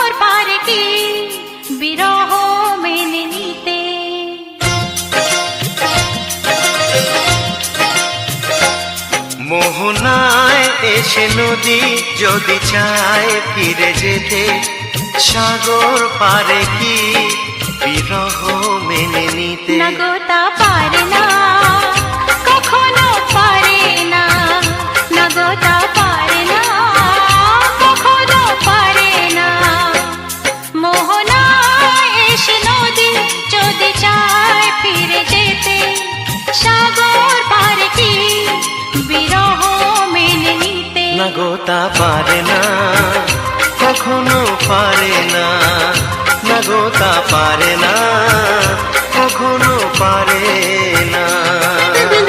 সাগর পারে বিরহ মেনে নিতে। মোহনায় এসে নদী যদি চায় ফিরে যেতে সাগর পারে কি বিরহ মেনে নিতে? নাগতা পারে না। সাগর পারে কি বিরহ মেনে নিতে? না গোতা পারে না, কখনো পারে না। না গো, তা পারে না কখনো পারে না।